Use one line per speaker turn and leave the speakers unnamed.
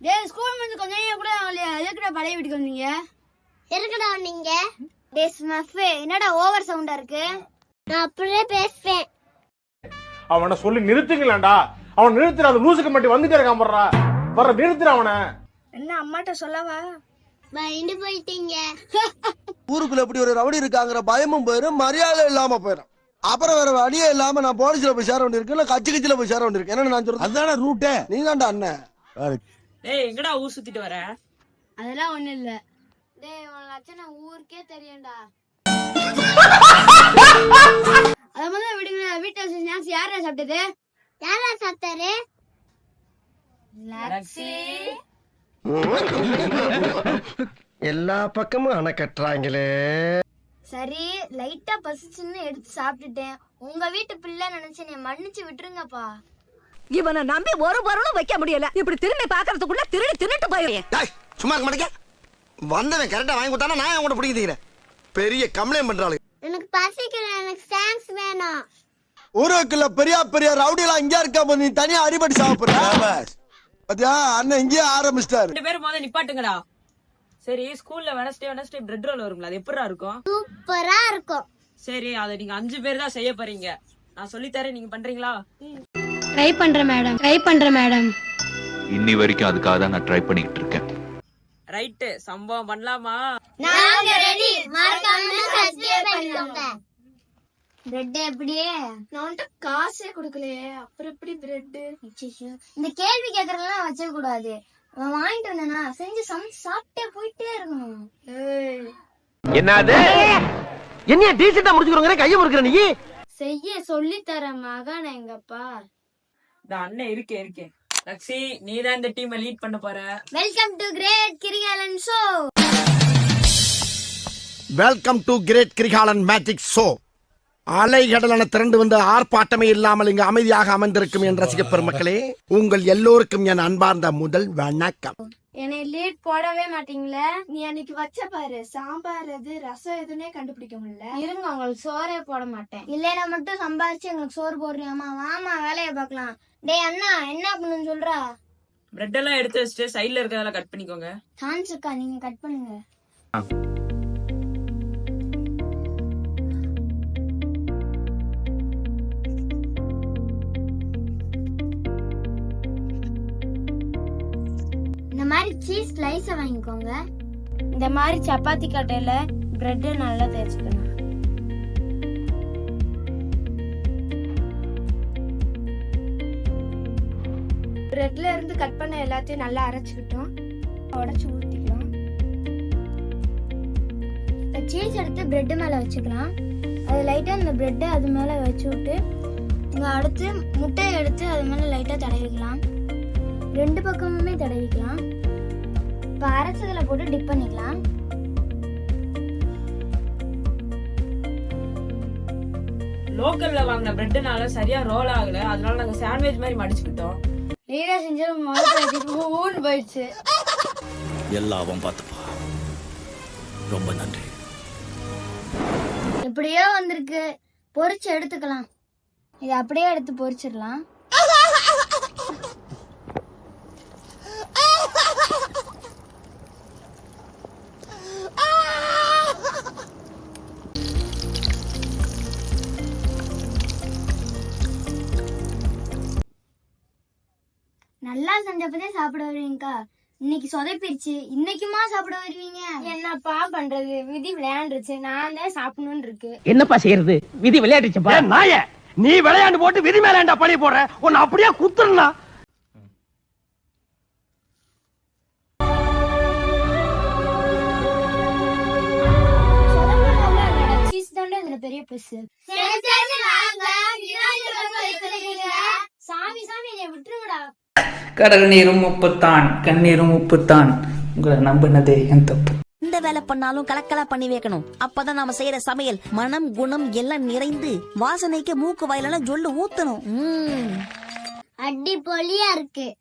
டேய் ஸ்கூல் முடிஞ்சு கொஞ்ச நேரம் கூட ஆகலையா எதுக்குடா பழைய வீட்டுக்கு வந்தீங்க?
எதுக்குடா நீங்க டேய் ஸ்மஃப் என்னடா ஓவர் சவுண்டா இருக்கு? நான் அப்படியே பேசுவேன்.
அவனை சொல்லி நிறுத்துங்களேன்டா. அவன் நிறுத்துற அந்த லூசுக்கு மட்டும் வந்துட்டே இருக்கான் போடுறா வர்ற நிறுத்துற அவனை.
என்ன அம்மாட்ட சொல்லவா?
பயந்து போயிட்டீங்க.
ஊருக்குள்ள இப்படி ஒரு ரவுடி இருக்காங்கிற பயமும் போயிடும் மரியாதை இல்லாம போயிடும் அப்புறம் வேற வழியே இல்லாம நான் போலீஸ்ல போய் சேர வேண்டியிருக்கு இல்ல கட்சி கட்சியில போய் சேர வேண்டியிருக்கு. என்ன நான் சொல்றேன் அதான ரூட்டே நீ தான்டா அண்ணன்
டேய் எங்கடா ஊர் சுத்திட்டு வர?
அதெல்லாம் ஒண்ணு இல்ல.
டேய் உன் லட்சணம் ஊருக்கே தெரியும்டா.
அத முதல்ல விடுங்க வீட்டுல ஸ்நாக்ஸ் யாரா சாப்பிட்டது?
யாரா சாப்பிட்டாரு?
லக்ஸி
எல்லா பக்கமும் அணை கட்டுறாங்களே
சரி லைட்டா பசிச்சுன்னு எடுத்து சாப்பிட்டுட்டேன். உங்க வீட்டு பிள்ளை நினைச்சு நீ மன்னிச்சு விட்டுருங்கப்பா.
இவனை நம்பி ஒரு பொருளும் வைக்க முடியல. இப்படி திரும்பி பாக்குறதுக்குள்ள திருடி தின்னுட்டு போயிருவேன்
டேய் சும்மா இருக்க மாட்டேங்க. வந்தவன் கரெக்டா வாங்கி கொடுத்தானா நான் உங்கள்ட்ட பிடிக்கிறேன் பெரிய கம்ப்ளைண்ட் பண்றாளு
எனக்கு பசிக்கல எனக்கு ஸ்நாக்ஸ் வேணும்.
ஊருக்குள்ள பெரிய பெரிய ரவுடி எல்லாம் இங்க இருக்கா போது நீ தனியா அடிபடி சாப்பிடுற? பாத்தியா அண்ணன் இங்கேயே ஆரம்பிச்சிட்டாரு.
ரெண்டு பேரும் முதல்ல நிப்பாட்டுங்கடா. சரி ஸ்கூல்ல வெனஸ்டே வெனஸ்டே பிரெட் ரோல் வருங்களா அது எப்படிடா இருக்கும்?
சூப்பரா இருக்கும்.
சரி அதை நீங்க அஞ்சு பேர் தான் செய்ய போறீங்க. நான் சொல்லி தரேன் நீங்க பண்றீங்களா?
ட்ரை பண்றேன் மேடம் ட்ரை பண்றேன் மேடம்
இன்னி வரைக்கும் அதுக்காக தான் நான் ட்ரை பண்ணிக்கிட்டு இருக்கேன்.
ரைட்டு சம்பவம் பண்ணலாமா?
நாங்க ரெடி மறக்காம சப்ஸ்கிரைப் பண்ணிக்கோங்க பிரெட் எப்படியே?
நான் வந்துட்டு காசே கொடுக்கலையே. அப்புறம் எப்படி பிரெட்
இந்த கேள்வி கேக்குறதெல்லாம் வச்ச கூடாது. அவன் வாங்கிட்டு வந்தானா செஞ்சு சமைச்சு சாப்பிட்டே போயிட்டே இருக்கணும்.
என்னது? என்ன டீசெண்டா முடிச்சுக்கிறோங்க கையை முறுக்கிற நீ?
செய்ய சொல்லி தர மகன் எங்கப்பா.
இந்த அண்ணன் இருக்கேன் இருக்கேன். லக்ஸி நீ தான் இந்த டீமை லீட் பண்ண போற.
Welcome to great Kirikalan show
welcome to great Kirikalan magic show அலைகடலான திரண்டு வந்து ஆர்ப்பாட்டமே இல்லாமல் இங்கு அமைதியாக அமர்ந்திருக்கும் என் ரசிக பெருமக்களே உங்கள் எல்லோருக்கும் என் அன்பார்ந்த முதல் வணக்கம்.
என்னை லீட் போடவே மாட்டீங்களே? நீ அன்னைக்கு வச்ச பாரு சாம்பார் எது ரசம் எதுனே கண்டுபிடிக்க முடியல. இருங்க உங்களுக்கு சோறே போட மாட்டேன்.
இல்லைனா மட்டும் சம்பாரிச்சு எங்களுக்கு சோறு போடுறியாமா வாமா வேலையை பார்க்கலாம். டேய் அண்ணா என்ன பண்ணுன்னு சொல்றா?
பிரெட் எல்லாம் எடுத்து வச்சுட்டு சைடுல இருக்கிறதெல்லாம் கட் பண்ணிக்கோங்க.
சான்ஸ் இருக்கா? நீங்க கட் பண்ணுங்க. மாதிரி சீஸ் ஸ்லைஸ வாங்கிக்கோங்க.
இந்த மாதிரி சப்பாத்தி கட்டையில பிரெட் நல்லா தேய்ச்சிக்கணும். பிரெட்ல இருந்து கட் பண்ண எல்லாத்தையும் நல்லா அரைச்சுக்கிட்டோம். உடைச்சு ஊத்திக்கலாம்.
சீஸ் எடுத்து பிரெட் மேல வச்சுக்கலாம். அது லைட்டா இந்த பிரெட்டை அது மேல வச்சு விட்டு இங்க அடுத்து முட்டையை எடுத்து அது மேல லைட்டா தடவிக்கலாம். ரெண்டு பக்கமுமே தடவிக்கலாம். இப்போ அரைச்சதுல போட்டு டிப் பண்ணிக்கலாம்.
லோக்கல்ல வாங்கின பிரெட்னால சரியா ரோல் ஆகல. அதனால நாங்க சாண்ட்விச் மாதிரி மடிச்சுக்கிட்டோம்.
நீரா செஞ்சது முதல்ல ஊன் போயிடுச்சு.
எல்லாம் பார்த்துப்பா. ரொம்ப நன்றி.
எப்படியோ வந்திருக்கு. பொரிச்சு எடுத்துக்கலாம். இதை அப்படியே எடுத்து பொரிச்சிடலாம் நல்லா செஞ்சப்பதே சாப்பிட வருவீங்கக்கா. இன்னைக்கு சொதப்பிருச்சு. இன்னைக்குமா சாப்பிட வருவீங்க?
என்னப்பா பண்றது? விதி விளையாண்டுருச்சு. நான் தான் சாப்பிடணும்னு இருக்கு
என்னப்பா செய்யறது? விதி விளையாட்டுச்சுப்பா நாய! நீ விளையாண்டு போட்டு விதி மேலாண்டா பழி போடுற? உன்னை அப்படியே குத்துறா
பெரிய பெருசு சாமி சாமி என்னை விட்டுருங்கடா.
கடல் நீரும் உப்புத்தான் கண்ணீரும் உப்புத்தான். உங்களை நம்பினதே என் தப்பு.
இந்த வேலை பண்ணாலும் கலக்கலா பண்ணி வைக்கணும். அப்பதான் நாம செய்யற சமையல் மனம் குணம் எல்லாம் நிறைந்து வாசனைக்கு மூக்கு வாயிலெல்லாம் ஜொல்லு ஊத்தணும். உம்.
அடிப்பொலியா இருக்கு.